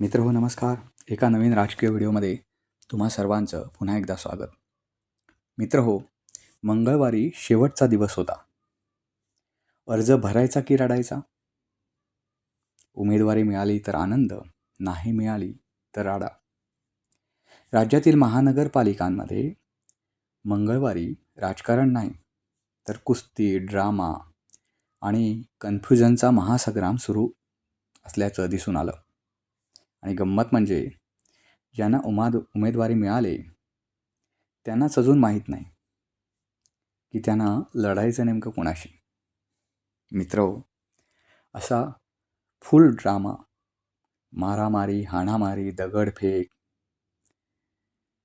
मित्र हो नमस्कार. एका नवीन राजकीय व्हिडिओमध्ये तुम्हा सर्वांचं पुन्हा एकदा स्वागत. मित्र हो मंगळवारी शेवटचा दिवस होता. अर्ज भरायचा की रडायचा? उमेदवारी मिळाली तर आनंद नाही मिळाली तर राडा. राज्यातील महानगरपालिकांमध्ये मंगळवारी राजकारण नाही तर कुस्ती ड्रामा आणि कन्फ्युजनचा महासंग्राम सुरू असल्याचं दिसून आलं. आणि गंमत म्हणजे ज्यांना उमाद उमेदवारी मिळाले त्यांनाच अजून माहीत नाही की त्यांना लढायचं नेमकं कोणाशी? मित्र असा फुल ड्रामा मारामारी हाणामारी दगडफेक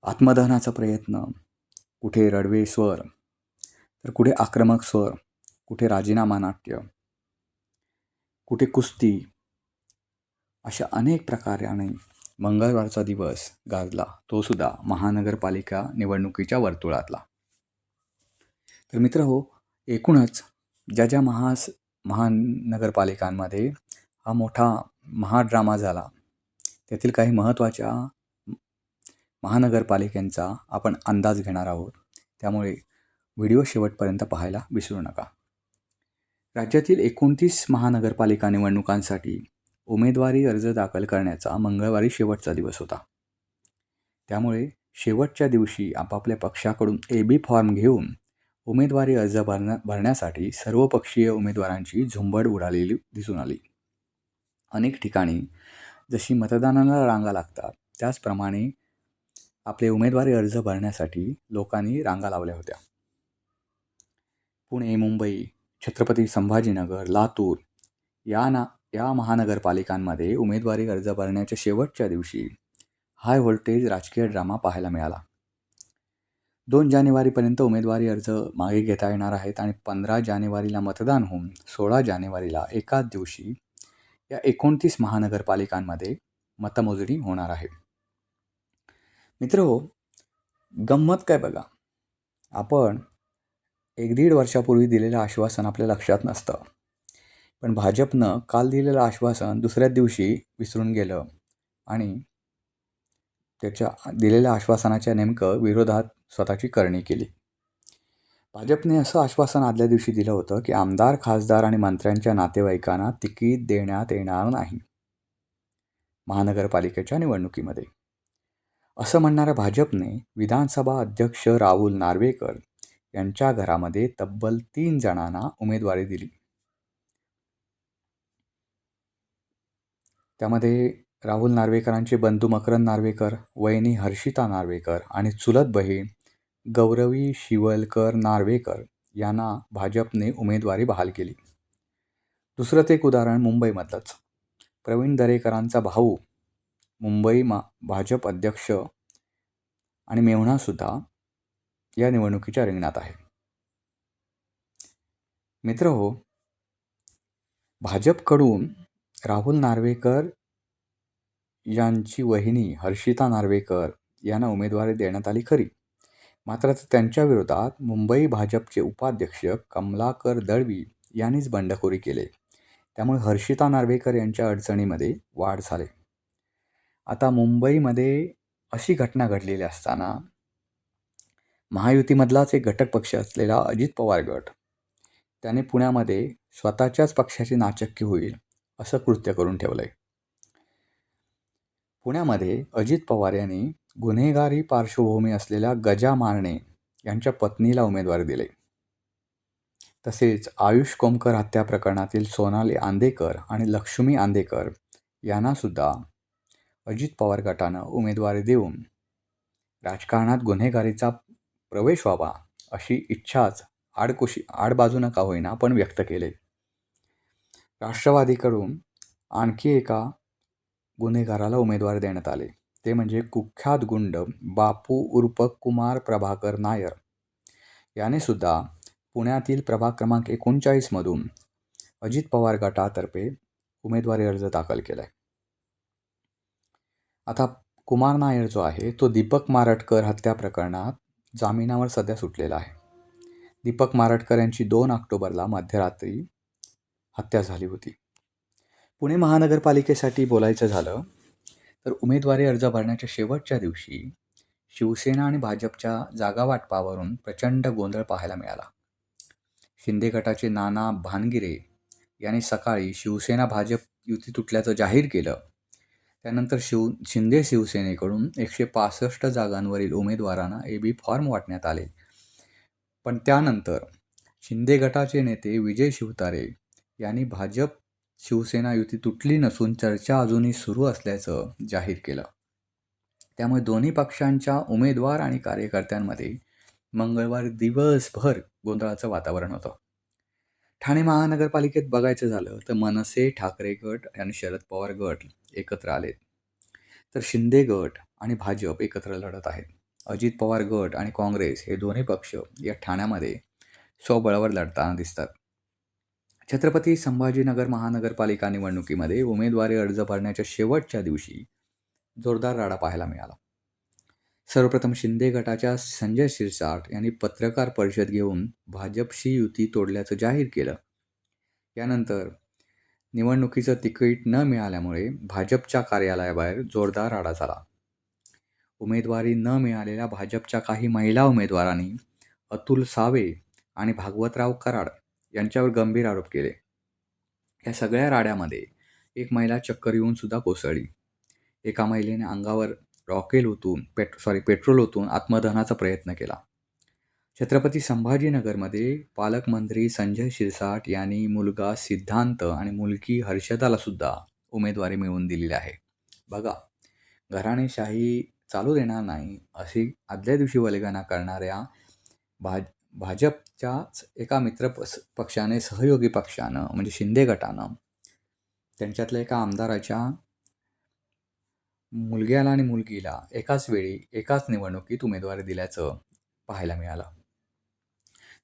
आत्मदहनाचा प्रयत्न कुठे रडवे स्वर तर कुठे आक्रमक स्वर कुठे राजीनामा नाट्य कुठे कुस्ती अशा अनेक प्रकाराने मंगळवारचा दिवस गाजला. तो सुद्धा महानगरपालिका निवडणुकीच्या वर्तुळातला. तर मित्र हो एकूणच ज्या ज्या महास महानगरपालिकांमध्ये हा मोठा महाड्रामा झाला त्यातील काही महत्त्वाच्या महानगरपालिकांचा आपण अंदाज घेणार आहोत. त्यामुळे व्हिडिओ शेवटपर्यंत पाहायला विसरू नका. राज्यातील एकोणतीस महानगरपालिका निवडणुकांसाठी उमेदवारी अर्ज दाखल करण्याचा मंगळवारी शेवटचा दिवस होता. त्यामुळे शेवटच्या दिवशी आपापल्या पक्षाकडून ए बी फॉर्म घेऊन उमेदवारी अर्ज भरण्या भरण्यासाठी सर्वपक्षीय उमेदवारांची झुंबड उडालेली दिसून आली. अनेक ठिकाणी जशी मतदानाला रांगा लागतात त्याचप्रमाणे आपले उमेदवारी अर्ज भरण्यासाठी लोकांनी रांगा लावल्या होत्या. पुणे मुंबई छत्रपती संभाजीनगर लातूर या ना या महानगरपालिकांमध्ये उमेदवारी अर्ज भरण्याच्या शेवटच्या दिवशी हाय व्होल्टेज राजकीय ड्रामा पाहायला मिळाला. दोन जानेवारीपर्यंत उमेदवारी अर्ज मागे घेता येणार आहेत आणि पंधरा जानेवारीला मतदान होऊन सोळा जानेवारीला एकाच दिवशी या एकोणतीस महानगरपालिकांमध्ये मतमोजणी होणार आहे. मित्र हो गंमत काय बघा? आपण एक दीड वर्षापूर्वी दिलेलं आश्वासन आपल्या लक्षात नसतं. पण भाजपनं काल दिलेलं आश्वासन दुसऱ्याच दिवशी विसरून गेलं. आणि त्याच्या दिलेल्या आश्वासनाच्या नेमकं विरोधात स्वतःची करणी केली. भाजपने असं आश्वासन आदल्या दिवशी दिलं होतं की आमदार खासदार आणि मंत्र्यांच्या नातेवाईकांना तिकीट देण्यात येणार नाही. महानगरपालिकेच्या निवडणुकीमध्ये. असं म्हणणाऱ्या भाजपने विधानसभा अध्यक्ष राहुल नार्वेकर यांच्या घरामध्ये तब्बल तीन जणांना उमेदवारी दिली. त्यामध्ये राहुल नार्वेकरांचे बंधू मकरंद नार्वेकर वहिनी हर्षिता नार्वेकर आणि चुलत बहीण गौरवी शिवलकर नार्वेकर यांना भाजपने उमेदवारी बहाल केली. दुसरं ते एक उदाहरण मुंबईमधलंच. प्रवीण दरेकरांचा भाऊ मुंबई मा भाजप अध्यक्ष आणि मेव्हणासुद्धा या निवडणुकीच्या रिंगणात आहे. मित्र हो भाजपकडून राहुल नार्वेकर यांची वहिनी हर्षिता नार्वेकर यांना उमेदवारी देण्यात आली खरी. मात्र त्यांच्या विरोधात मुंबई भाजपचे उपाध्यक्ष कमलाकर दळवी यांनीच बंडखोरी केले. त्यामुळे हर्षिता नार्वेकर यांच्या अडचणीमध्ये वाढ झाले. आता मुंबईमध्ये अशी घटना घडलेली असताना महायुतीमधलाच एक घटक पक्ष असलेला अजित पवार गट त्याने पुण्यामध्ये स्वतःच्याच पक्षाची नाचक्की होईल असं कृत्य करून ठेवलं आहे पुण्यामध्ये अजित पवार यांनी गुन्हेगारी पार्श्वभूमी असलेल्या गजा मारणे यांच्या पत्नीला उमेदवारी दिले. तसेच आयुष कोमकर हत्या प्रकरणातील सोनाली आंदेकर आणि लक्ष्मी आंदेकर यांनासुद्धा अजित पवार गटानं उमेदवारी देऊन राजकारणात गुन्हेगारीचा प्रवेश व्हावा अशी इच्छाच आडकुशी आडबाजूनं का होईना पण व्यक्त केले. राष्ट्रवादीकडून आणखी एका गुन्हेगाराला उमेदवार देण्यात आले. ते म्हणजे कुख्यात गुंड बापू उर्फ कुमार प्रभाकर नायर. याने सुद्धा पुण्यातील प्रभाग क्रमांक एकोणचाळीसमधून अजित पवार गटातर्फे उमेदवारी अर्ज दाखल केला आहे आता कुमार नायर जो आहे तो दीपक मारटकर हत्या प्रकरणात जामिनावर सध्या सुटलेला आहे. दीपक मारटकर यांची दोन ऑक्टोबरला मध्यरात्री हत्या झाली होती. पुणे महानगरपालिकेसाठी बोलायचं झालं तर उमेदवारी अर्ज भरण्याच्या शेवटच्या दिवशी शिवसेना आणि भाजपच्या जागा वाटपावरून प्रचंड गोंधळ पाहायला मिळाला. शिंदे गटाचे नाना भानगिरे यांनी सकाळी शिवसेना भाजप युती तुटल्याचं जाहीर केलं. त्यानंतर शिव शिंदे शिवसेनेकडून एकशे पासष्ट जागांवरील उमेदवारांना ए बी फॉर्म वाटण्यात आले. पण त्यानंतर शिंदे गटाचे नेते विजय शिवतारे यांनी भाजप शिवसेना युती तुटली नसून चर्चा अजूनही सुरू असल्याचं जाहीर केलं. त्यामुळे दोन्ही पक्षांच्या उमेदवार आणि कार्यकर्त्यांमध्ये मंगळवार दिवसभर गोंधळाचं वातावरण होतं. ठाणे महानगरपालिकेत बघायचं झालं तर मनसे ठाकरे गट आणि शरद पवार गट एकत्र आलेत. तर शिंदे गट आणि भाजप एकत्र लढत आहेत. अजित पवार गट आणि काँग्रेस हे दोन्ही पक्ष या ठाण्यामध्ये स्वबळावर लढताना दिसतात. छत्रपती संभाजीनगर महानगरपालिका निवडणुकीमध्ये उमेदवारी अर्ज भरण्याच्या शेवटच्या दिवशी जोरदार राडा पाहायला मिळाला. सर्वप्रथम शिंदे गटाच्या संजय शिरसाट यांनी पत्रकार परिषद घेऊन भाजपशी युती तोडल्याचं जाहीर केलं. यानंतर निवडणुकीचं तिकीट न मिळाल्यामुळे भाजपच्या कार्यालयाबाहेर जोरदार राडा झाला. उमेदवारी न मिळालेल्या भाजपच्या काही महिला उमेदवारांनी अतुल सावे आणि भागवतराव कराड यांच्यावर गंभीर आरोप केले. या सगळ्या राड्यामध्ये एक महिला चक्कर येऊन सुद्धा कोसळली. एका महिलेने अंगावर रॉकेल ओतून पेट सॉरी पेट्रोल ओतून आत्मदहनाचा प्रयत्न केला. छत्रपती संभाजीनगरमध्ये पालकमंत्री संजय शिरसाट यांनी मुलगा सिद्धांत आणि मुलगी हर्षदाला सुद्धा उमेदवारी मिळवून दिलेली आहे. बघा घराणेशाही चालू देणार नाही अशी आदल्या दिवशी वल्गना करणाऱ्या भाज भाजपच्याच एका मित्र पस पक्षाने सहयोगी पक्षानं म्हणजे शिंदे गटानं त्यांच्यातल्या एका आमदाराच्या मुलग्याला आणि मुलगीला एकाच वेळी एकाच निवडणुकीत उमेदवारी दिल्याचं पाहायला मिळालं.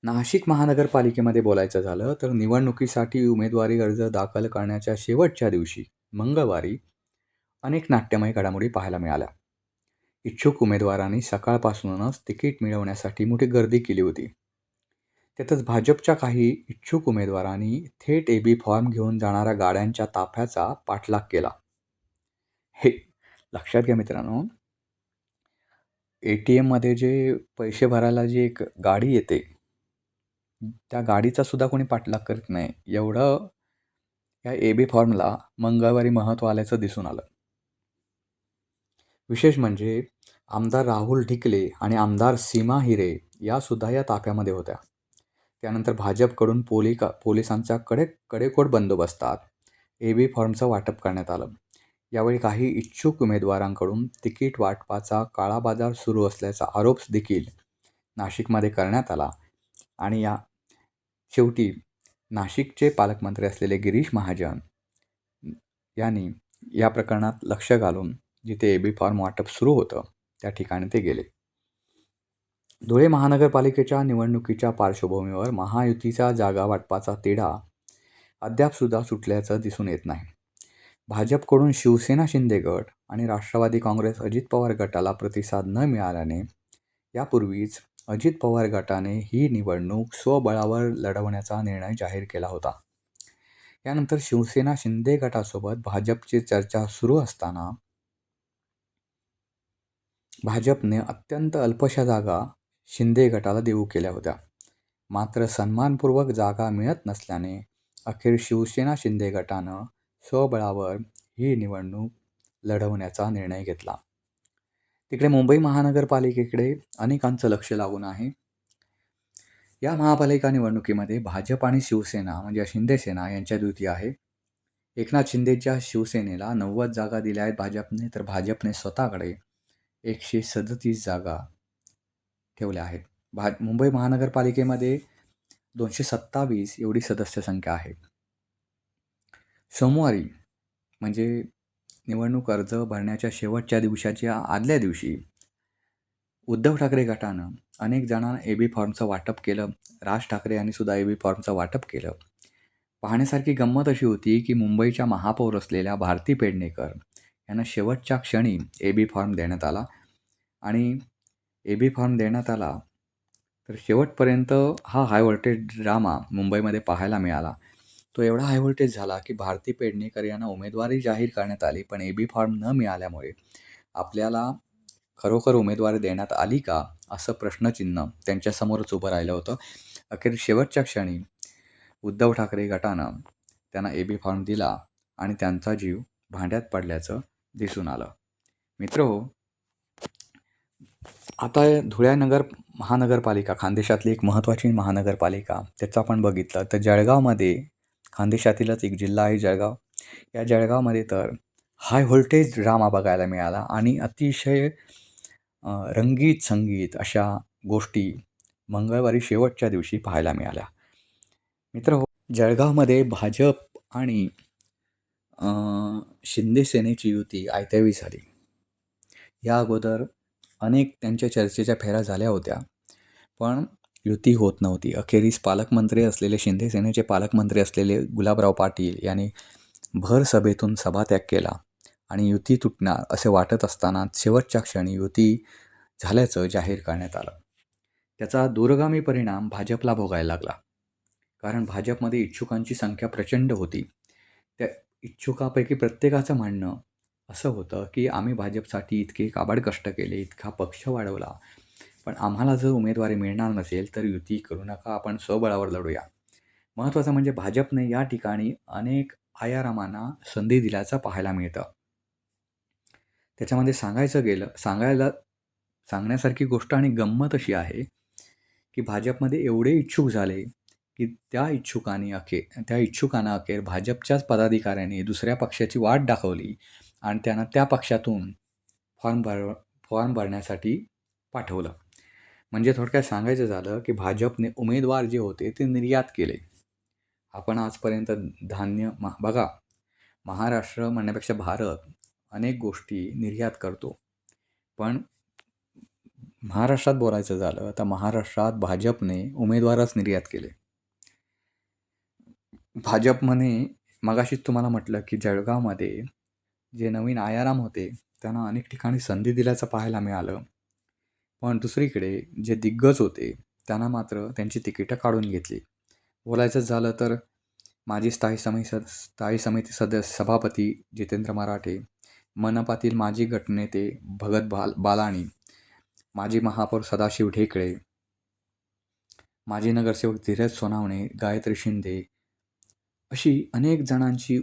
नाशिक महानगरपालिकेमध्ये बोलायचं झालं तर निवडणुकीसाठी उमेदवारी अर्ज दाखल करण्याच्या शेवटच्या दिवशी मंगळवारी अनेक नाट्यमय घडामोडी पाहायला मिळाल्या. इच्छुक उमेदवारांनी सकाळपासूनच तिकीट मिळवण्यासाठी मोठी गर्दी केली होती. त्यातच भाजपच्या काही इच्छुक उमेदवारांनी थेट ए बी फॉर्म घेऊन जाणाऱ्या गाड्यांच्या ताफ्याचा पाठलाग केला. हे लक्षात घ्या मित्रांनो. ए टी एममध्ये जे पैसे भरायला जी एक गाडी येते त्या गाडीचा सुद्धा कोणी पाठलाग करत नाही. एवढं या ए बी फॉर्मला मंगळवारी महत्त्व आल्याचं दिसून आलं. विशेष म्हणजे आमदार राहुल ढिकले आणि आमदार सीमा हिरे यासुद्धा या ताफ्यामध्ये होत्या. त्यानंतर भाजपकडून पोलिका पोलिसांचा कडे कडेकोट बंदोबस्तात ए बी फॉर्मचं वाटप करण्यात आलं. यावेळी काही इच्छुक उमेदवारांकडून तिकीट वाटपाचा काळाबाजार सुरू असल्याचा आरोप देखील नाशिकमध्ये करण्यात आला. आणि या शेवटी नाशिकचे पालकमंत्री असलेले गिरीश महाजन यांनी या प्रकरणात लक्ष घालून जिथे ए बी फॉर्म वाटप सुरू होतं त्या ठिकाणी ते गेले. धुळे महानगरपालिकेच्या निवडणुकीच्या पार्श्वभूमीवर महायुतीचा जागा वाटपाचा तिढा अद्यापसुद्धा सुटल्याचं दिसून येत नाही. भाजपकडून शिवसेना शिंदे गट आणि राष्ट्रवादी काँग्रेस अजित पवार गटाला प्रतिसाद न मिळाल्याने यापूर्वीच अजित पवार गटाने ही निवडणूक स्वबळावर लढवण्याचा निर्णय जाहीर केला होता. यानंतर शिवसेना शिंदे गटासोबत भाजपची चर्चा सुरू असताना भाजपने अत्यंत अल्पशा जागा शिंदे गटाला देऊ केल्या होत्या. मात्र सन्मानपूर्वक जागा मिळत नसल्याने अखेर शिवसेना शिंदे गटानं स्वबळावर ही निवडणूक लढवण्याचा निर्णय घेतला. तिकडे मुंबई महानगरपालिकेकडे अनेकांचं लक्ष लागून आहे. या महापालिका निवडणुकीमध्ये भाजप आणि शिवसेना म्हणजे शिंदेसेना यांच्यात युती आहे. एकनाथ शिंदेच्या शिवसेनेला नव्वद जागा दिल्या आहेत भाजपने तर भाजपने स्वतःकडे एकशे सदतीस जागा ठेवल्या आहेत. भा मुंबई महानगरपालिकेमध्ये दोनशे सत्तावीस एवढी सदस्य संख्या आहे. सोमवारी म्हणजे निवडणूक अर्ज भरण्याच्या शेवटच्या दिवसाच्या आदल्या दिवशी उद्धव ठाकरे गटानं अनेक जणांना ए बी फॉर्मचं वाटप केलं. राज ठाकरे यांनी सुद्धा ए बी फॉर्मचं वाटप केलं. पाहण्यासारखी गंमत अशी होती की मुंबईच्या महापौर असलेल्या भारती पेडणेकर यांना शेवटच्या क्षणी ए बी फॉर्म देण्यात आला आणि ए बी फॉर्म देण्यात आला. तर शेवटपर्यंत हा हाय व्होल्टेज ड्रामा मुंबईमध्ये पाहायला मिळाला. तो एवढा हाय व्होल्टेज झाला की भारती पेडणेकर यांना उमेदवारी जाहीर करण्यात आली पण ए बी फॉर्म न मिळाल्यामुळे आपल्याला खरोखर उमेदवारी देण्यात आली का असं प्रश्नचिन्ह त्यांच्यासमोरच उभं राहिलं होतं. अखेर शेवटच्या क्षणी उद्धव ठाकरे गटानं त्यांना ए बी फॉर्म दिला आणि त्यांचा जीव भांड्यात पडल्याचं दिसून आलं. मित्र हो, आता धुळ्यानगर महानगरपालिका खानदेशातली एक महत्त्वाची महानगरपालिका त्याचं आपण बघितलं तर जळगावमध्ये खानदेशातीलच एक जिल्हा आहे जळगाव. या जळगावमध्ये तर हाय व्होल्टेज ड्रामा बघायला मिळाला आणि अतिशय रंगीत संगीत अशा गोष्टी मंगळवारी शेवटच्या दिवशी पाहायला मिळाल्या. मित्र हो जळगावमध्ये भाजप आणि शिंदे सेनेची युती आयत्यावी झाली. या अगोदर अनेक त्यांच्या चर्चेच्या फेऱ्या झाल्या होत्या. पण युती होत नव्हती. अखेरीस पालकमंत्री असलेले शिंदे सेनेचे पालकमंत्री असलेले गुलाबराव पाटील यांनी भर सभेतून सभात्याग केला आणि युती तुटणार असे वाटत असताना शेवटच्या क्षणी युती झाल्याचं जाहीर करण्यात आलं. त्याचा दूरगामी परिणाम भाजपला भोगायला लागला. कारण भाजपमध्ये इच्छुकांची संख्या प्रचंड होती. त्या इच्छुकापैकी प्रत्येकाचं म्हणणं असं होतं की आम्ही भाजपसाठी इतके काबाड कष्ट केले इतका पक्ष वाढवला. पण आम्हाला जर उमेदवारी मिळणार नसेल तर युती करू नका आपण स्वबळावर लढूया. महत्त्वाचं म्हणजे भाजपने या ठिकाणी अनेक आयारामांना संधी दिल्याचं पाहायला मिळतं. त्याच्यामध्ये सांगायचं गेलं सांगायला सांगण्यासारखी गोष्ट आणि गंमत अशी आहे की भाजपमध्ये एवढे इच्छुक झाले की त्या इच्छुकांनी अखेर त्या इच्छुकांना अखेर भाजपच्याच पदाधिकाऱ्यांनी दुसऱ्या पक्षाची वाट दाखवली. आणि त्यांना त्या पक्षातून फॉर्म भर फॉर्म भरण्यासाठी पाठवलं. म्हणजे थोडक्यात सांगायचं झालं की भाजपने उमेदवार जे होते ते निर्यात केले. आपण आजपर्यंत धान्य मा बघा महाराष्ट्र म्हणण्यापेक्षा भारत अनेक गोष्टी निर्यात करतो. पण महाराष्ट्रात बोलायचं झालं तर महाराष्ट्रात भाजपने उमेदवारच निर्यात केले. भाजपमध्ये मगाशीच तुम्हाला म्हटलं की जळगावमध्ये जे नवीन आयाराम होते त्यांना अनेक ठिकाणी संधी दिल्याचं पाहायला मिळालं. पण दुसरीकडे जे दिग्गज होते त्यांना मात्र त्यांची तिकीटं काढून घेतली. बोलायचं झालं तर माजी स्थायी समिती स स्थायी समिती सदस्य सभापती जितेंद्र मराठे मनपातील माजी गटनेते भगत बाल बालाणी माजी महापौर सदाशिव ढेकळे माजी नगरसेवक धीरज सोनावणे गायत्री शिंदे अशी अनेक जणांची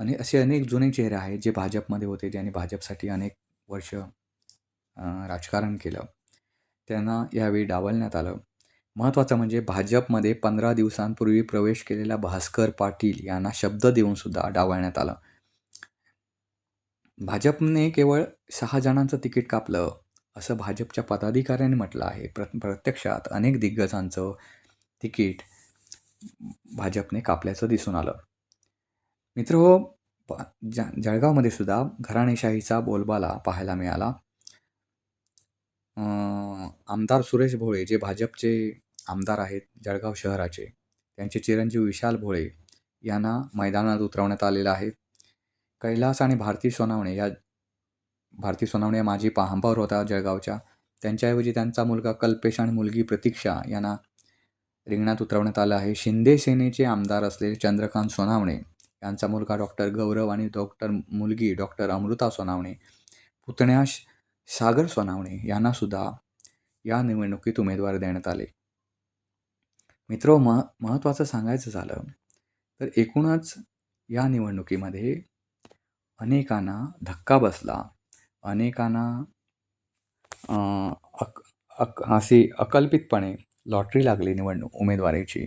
आणि असे अनेक जुने चेहरे आहेत जे भाजपमध्ये होते ज्यांनी भाजपसाठी अनेक वर्ष राजकारण केलं. त्यांना यावेळी डावलण्यात आलं. महत्त्वाचं म्हणजे भाजपमध्ये पंधरा दिवसांपूर्वी प्रवेश केलेल्या भास्कर पाटील यांना शब्द देऊनसुद्धा डावलण्यात आलं. भाजपने केवळ सहा जणांचं तिकीट कापलं असं भाजपच्या पदाधिकाऱ्यांनी म्हटलं आहे. प्र प्रत्यक्षात अनेक दिग्गजांचं तिकीट भाजपने कापल्याचं दिसून आलं. मित्र हो ज जळगावमध्ये सुद्धा घराणेशाहीचा बोलबाला पाहायला मिळाला. आमदार सुरेश भोळे जे भाजपचे आमदार आहेत जळगाव शहराचे त्यांचे चिरंजीव विशाल भोळे यांना मैदानात उतरवण्यात आलेलं आहे. कैलास आणि भारती सोनावणे या भारती सोनावणे माझी महापौर होता जळगावच्या. त्यांच्याऐवजी त्यांचा मुलगा कल्पेश आणि मुलगी प्रतीक्षा यांना रिंगणात उतरवण्यात आलं आहे. शिंदे सेनेचे आमदार असलेले चंद्रकांत सोनावणे यांचा मुलगा डॉक्टर गौरव आणि डॉक्टर मुलगी डॉक्टर अमृता सोनावणे पुतण्या सागर सोनावणे यांनासुद्धा या निवडणुकीत उमेदवार देण्यात आले. मित्र म महत्त्वाचं सांगायचं झालं तर एकूणच या निवडणुकीमध्ये अनेकांना धक्का बसला. अनेकांना अक अक अशी अकल्पितपणे लॉटरी लागली निवडणूक उमेदवारीची.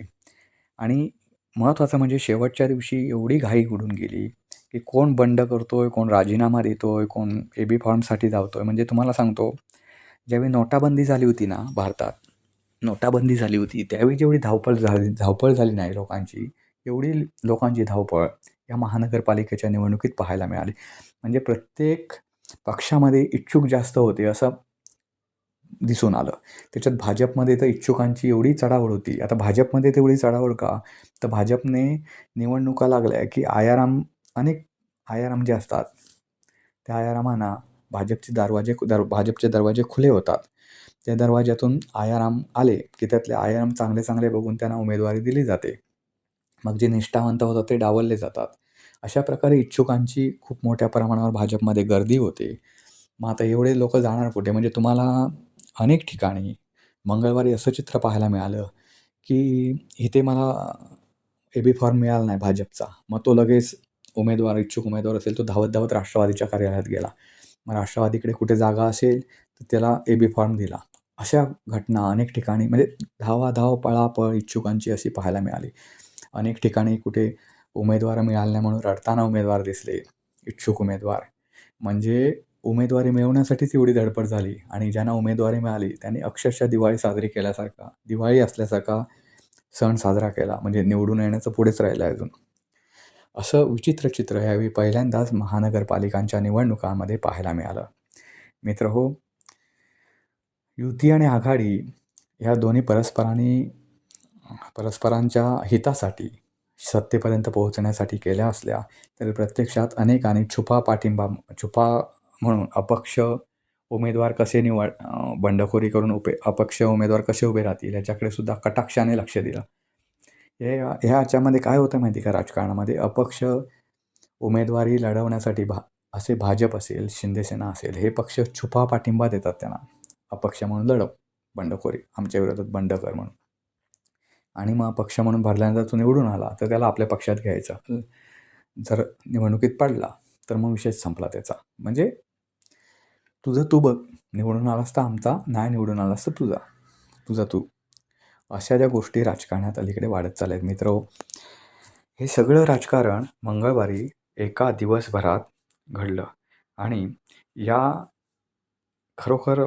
आणि महत्त्वाचं म्हणजे शेवटच्या दिवशी एवढी घाई उडून गेली की कोण बंड करतो आहे कोण राजीनामा देतो आहे कोण ए बी फॉर्मसाठी धावतो आहे म्हणजे तुम्हाला सांगतो ज्यावेळी नोटाबंदी झाली होती ना भारतात नोटाबंदी झाली होती त्यावेळी जेवढी धावपळ झाली धावपळ झाली नाही लोकांची एवढी लोकांची धावपळ या महानगरपालिकेच्या निवडणुकीत पाहायला मिळाली. म्हणजे प्रत्येक पक्षामध्ये इच्छुक जास्त होते असं दिसून आलं. त्याच्यात भाजपमध्ये तर इच्छुकांची एवढी चढावळ होती. आता भाजपमध्ये तेवढी चढावळ का? तर भाजपने निवडणुका लागल्या की आयाराम अनेक आयाराम जे असतात त्या आयारामांना भाजपचे दरवाजे दर भाजपचे दरवाजे खुले होतात. त्या दरवाज्यातून आयाराम आले की त्यातले आयाराम चांगले चांगले बघून त्यांना उमेदवारी दिली जाते. मग जे निष्ठावंत होतात ते डावलले जातात. अशा प्रकारे इच्छुकांची खूप मोठ्या प्रमाणावर भाजपमध्ये गर्दी होते. मग आता एवढे लोक जाणार कुठे? म्हणजे तुम्हाला अनेक ठिकाणी मंगळवारी असं चित्र पाहायला मिळालं की इथे मला ए बी फॉर्म मिळाला नाही भाजपचा. मग तो लगेच उमेदवार इच्छुक उमेदवार असेल तो धावत धावत राष्ट्रवादीच्या कार्यालयात गेला. मग राष्ट्रवादीकडे कुठे जागा असेल तर त्याला ए बी फॉर्म दिला. अशा घटना अनेक ठिकाणी म्हणजे धावा धाव पळापळ इच्छुकांची अशी पाहायला मिळाली. अनेक ठिकाणी कुठे उमेदवार मिळाले नाही म्हणून रडताना उमेदवार दिसले इच्छुक उमेदवार. म्हणजे उमेदवारी मिळवण्यासाठीच एवढी धडपड झाली आणि ज्यांना उमेदवारी मिळाली त्यांनी अक्षरशः दिवाळी साजरी केल्यासारखा दिवाळी असल्यासारखा सण साजरा केला. म्हणजे निवडून येण्याचं पुढेच राहिलं अजून. असं विचित्र चित्र यावेळी पहिल्यांदाच महानगरपालिकांच्या निवडणुकांमध्ये पाहायला मिळालं. मित्र हो युती आणि आघाडी ह्या दोन्ही परस्परांनी परस्परांच्या हितासाठी सत्तेपर्यंत पोहोचण्यासाठी केल्या असल्या तरी प्रत्यक्षात अनेकांनी छुपा पाठिंबा छुपा म्हणून अपक्ष उमेदवार कसे निवड बंडखोरी करून उपे अपक्ष उमेदवार कसे उभे राहतील याच्याकडे सुद्धा कटाक्षाने लक्ष दिलं. हे ह्या याच्यामध्ये काय होतं माहिती का राजकारणामध्ये? अपक्ष उमेदवारी लढवण्यासाठी भा असे भाजप असेल शिंदेसेना असेल हे पक्ष छुपा पाठिंबा देतात त्यांना. अपक्ष म्हणून लढव बंडखोरी आमच्या विरोधात बंड कर म्हणून. आणि मग पक्ष म्हणून भरल्यानंतर तो निवडून आला तर त्याला आपल्या पक्षात घ्यायचा. जर निवडणुकीत पडला तर मग विषय संपला त्याचा. म्हणजे तुझं तू बघ. निवडून आलास तर आमचा नाही निवडून आलास तर तुझा. तुझा तू. अशा ज्या गोष्टी राजकारणात अलीकडे वाढत चालल्या आहेत मित्र. हे सगळं राजकारण मंगळवारी एका दिवसभरात घडलं. आणि या खरोखर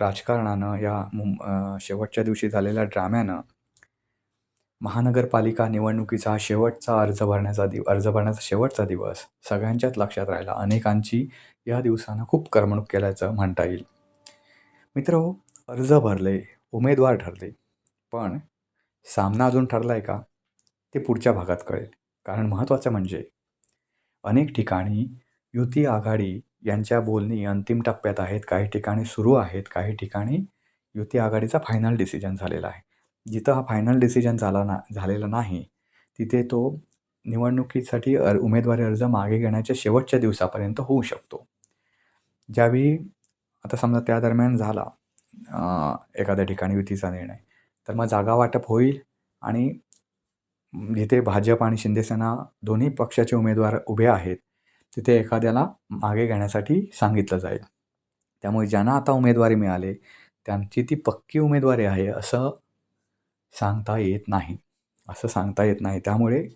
राजकारणानं या मुं शेवटच्या दिवशी झालेल्या ड्राम्यानं महानगरपालिका निवडणुकीचा हा शेवटचा अर्ज भरण्याचा दिव अर्ज भरण्याचा शेवटचा दिवस सगळ्यांच्याच लक्षात राहिला. अनेकांची या दिवसानं खूप करमणूक केल्याचं म्हणता येईल. मित्र अर्ज भरले उमेदवार ठरले. पण सामना अजून ठरला आहे का? ते पुढच्या भागात कळेल. कारण महत्त्वाचं म्हणजे अनेक ठिकाणी युती आघाडी यांच्या बोलणी अंतिम टप्प्यात आहेत. काही ठिकाणी सुरू आहेत काही ठिकाणी युती आघाडीचा फायनल डिसिजन झालेला आहे. जिथं हा फायनल डिसिजन झाला ना झालेला नाही तिथे तो निवडणुकीसाठी अर उमेदवारी अर्ज मागे घेण्याच्या शेवटच्या दिवसापर्यंत होऊ शकतो. ज्यावेळी आता समजा त्या दरम्यान झाला एखाद्या ठिकाणी युतीचा निर्णय तर मग जागा वाटप होईल आणि जिथे भाजप आणि शिंदेसेना दोन्ही पक्षाचे उमेदवार उभे आहेत तिथे एखाद्याला मागे घेण्यासाठी सांगितलं जाईल. त्यामुळे ज्यांना आता उमेदवारी मिळाली त्यांची ती पक्की उमेदवारी आहे असं सांगता येत नाही. असं सांगता येत नाही. त्यामुळे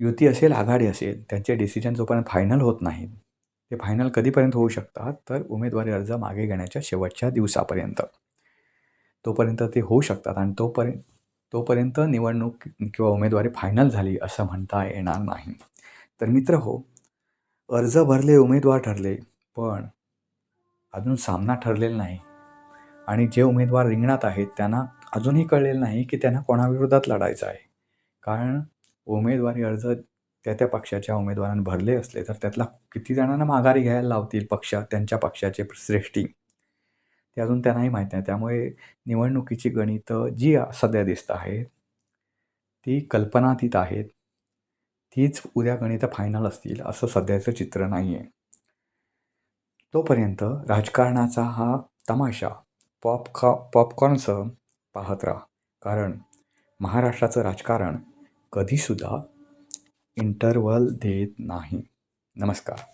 युती असेल आघाडी असेल त्यांचे डिसिजन जोपर्यंत फायनल होत नाहीत ते फायनल कधीपर्यंत होऊ शकतात? तर उमेदवारी अर्ज मागे घेण्याच्या शेवटच्या दिवसापर्यंत. तोपर्यंत ते होऊ शकतात आणि तोपर्यंत तोपर्यंत निवडणूक किंवा उमेदवारी फायनल झाली असं म्हणता येणार नाही. तर मित्र हो अर्ज भरले उमेदवार ठरले पण अजून सामना ठरलेला नाही. आणि जे उमेदवार रिंगणात आहेत त्यांना अजूनही कळलेलं नाही की त्यांना कोणाविरोधात लढायचं आहे. कारण उमेदवारी अर्ज त्या त्या पक्षाच्या उमेदवारांनी भरले असले तर त्यातला किती जणांना माघारी घ्यायला लावतील पक्ष त्यांच्या पक्षाचे श्रेष्ठी? ते अजून त्यांनाही माहीत नाही. त्यामुळे निवडणुकीची गणितं जी सध्या दिसत आहेत ती कल्पनातीत आहेत. तीच उद्या गणितं फायनल असतील असं सध्याचं चित्र नाही आहे तोपर्यंत राजकारणाचा हा तमाशा पॉपकॉ पॉपकॉर्नसह पाहत राहा. कारण महाराष्ट्राचं राजकारण कधीसुद्धा इंटरवल देत नाही. नमस्कार.